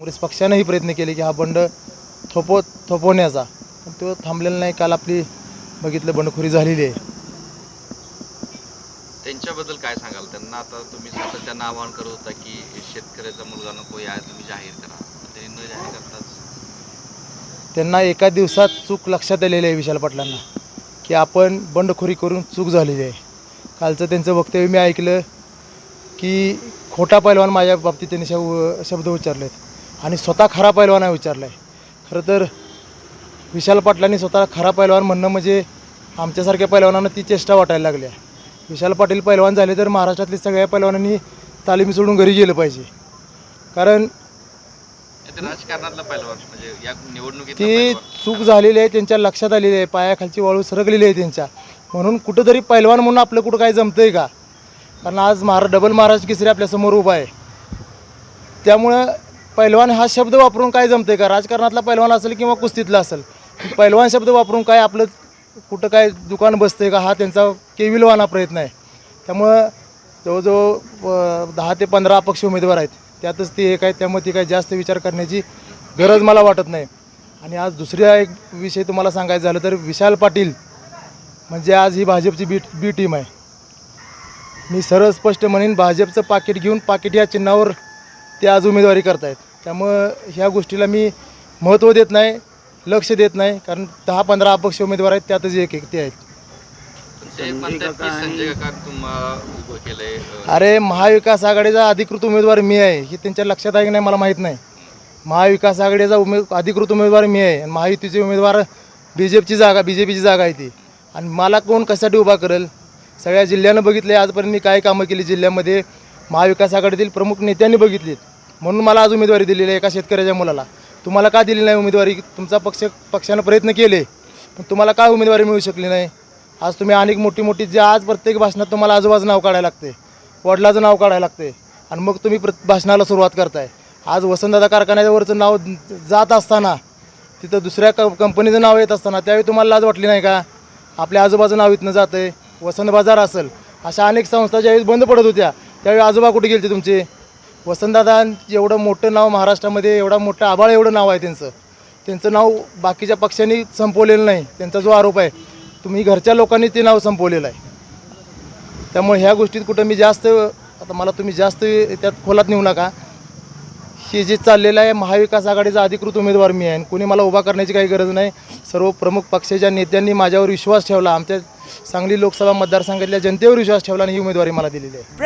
काँग्रेस पक्षानंही प्रयत्न केले की हा बंड थोपव थोपवण्याचा. पण तो थांबलेला नाही. काल आपली बघितलं बंडखोरी झालेली आहे. त्यांच्याबद्दल काय सांगाल? त्यांना आता तुम्ही सातत्यानं आवाहन करत होता की शेतकऱ्याचा मुलगा नको या तुम्ही जाहीर करा. त्यांनी न जाहीर करताच त्यांना एका दिवसात चूक लक्षात आलेली आहे विशाल पाटलांना की आपण बंडखोरी करून चूक झालेली आहे. कालचं त्यांचं वक्तव्य मी ऐकलं की खोटा पैलवान माझ्या बाबतीत त्यांनी शब शब्द उच्चारलेत. आणि स्वतः खरा पैलवान आहे विचारला आहे खरं तर विशाल पाटलांनी स्वतः खरा पैलवान म्हणणं म्हणजे आमच्यासारख्या पैलवानांना ती चेष्टा वाटायला लागली आहे. विशाल पाटील पैलवान झाले तर महाराष्ट्रातल्या सगळ्या पैलवानांनी तालीम सोडून घरी गेलं पाहिजे. कारण ते म्हणजे ती चूक झालेली आहे त्यांच्या लक्षात आलेली आहे पायाखालची वाळू सरकलेली आहे त्यांच्या. म्हणून कुठंतरी पैलवान म्हणून आपलं कुठं काय जमतंय का? कारण आज महारा डबल महाराज केसरी आपल्यासमोर उभा आहे. त्यामुळं पैलवान हा शब्द वापरून काय जमते का? राजकारणातला पैलवान असेल किंवा कुस्तीतला असेल पैलवान शब्द वापरून काय आपलं कुठं काय दुकान बसते का? हा त्यांचा केविलवाना प्रयत्न आहे. त्यामुळं जवळजवळ दहा ते पंधरा अपक्ष उमेदवार आहेत. त्यातच ते एक आहे त्यामुळे ती काय जास्त विचार करण्याची गरज मला वाटत नाही. आणि आज दुसरा एक विषय तुम्हाला सांगायचं झालं तर विशाल पाटील म्हणजे आज ही भाजपची बी बी टीम आहे. मी सरळ स्पष्ट म्हणेन भाजपचं पाकिट घेऊन पाकिट या चिन्हावर ते आज उमेदवारी करतायत. त्यामुळं ह्या गोष्टीला मी महत्त्व देत नाही लक्ष देत नाही कारण दहा पंधरा अपक्ष उमेदवार आहेत त्यातच एक एक ते आहेत. अरे महाविकास आघाडीचा अधिकृत उमेदवार मी आहे हे त्यांच्या लक्षात आहे की नाही मला माहीत नाही. महाविकास आघाडीचा उमे अधिकृत उमेदवार मी आहे आणि महायुतीचे उमेदवार बी जे पीची जागा बी जे पीची जागा आहे ती. आणि मला कोण कशासाठी उभा करेल? सगळ्या जिल्ह्यानं बघितले आजपर्यंत मी काय कामं केली जिल्ह्यामध्ये महाविकास आघाडीतील प्रमुख नेत्यांनी बघितलीत. म्हणून मला आज उमेदवारी दिलेली आहे एका शेतकऱ्याच्या मुलाला. तुम्हाला का दिली नाही उमेदवारी? तुमचा पक्ष पक्षानं प्रयत्न केले पण तुम्हाला काय उमेदवारी मिळू शकली नाही? आज तुम्ही अनेक मोठी मोठी जे आज प्रत्येक भाषणात तुम्हाला आजोबाचं नाव काढायला लागते वडिलाचं नाव काढायला लागते आणि मग तुम्ही प्र भाषणाला सुरुवात करताय. आज वसंतदादा कारखान्यावरचं नाव जात असताना तिथं दुसऱ्या क कंपनीचं नाव येत असताना त्यावेळी तुम्हाला लाज वाटली नाही का? आपल्या आजोबाचं नाव इथनं जातं आहे वसंत बाजार असेल अशा अनेक संस्था ज्यावेळी बंद पडत होत्या त्यावेळी आजोबा कुठे गेलते तुमचे? वसंतदादा एवढं मोठं नाव महाराष्ट्रामध्ये एवढा मोठं आबाळ एवढं नाव आहे त्यांचं. त्यांचं नाव बाकीच्या पक्षांनी संपवलेलं नाही. त्यांचा जो आरोप आहे तुम्ही घरच्या लोकांनी ते नाव संपवलेलं आहे. त्यामुळे ह्या गोष्टीत कुठं मी जास्त आता मला तुम्ही जास्त त्यात खोलात नेऊ नका. हे जे चाललेलं आहे महाविकास आघाडीचा अधिकृत उमेदवार मी आहे. आणि कोणी मला उभा करण्याची काही गरज नाही. सर्व प्रमुख पक्षाच्या नेत्यांनी माझ्यावर विश्वास ठेवला. आमच्या सांगली लोकसभा मतदारसंघातल्या जनतेवर विश्वास ठेवला आणि ही उमेदवारी मला दिलेली आहे.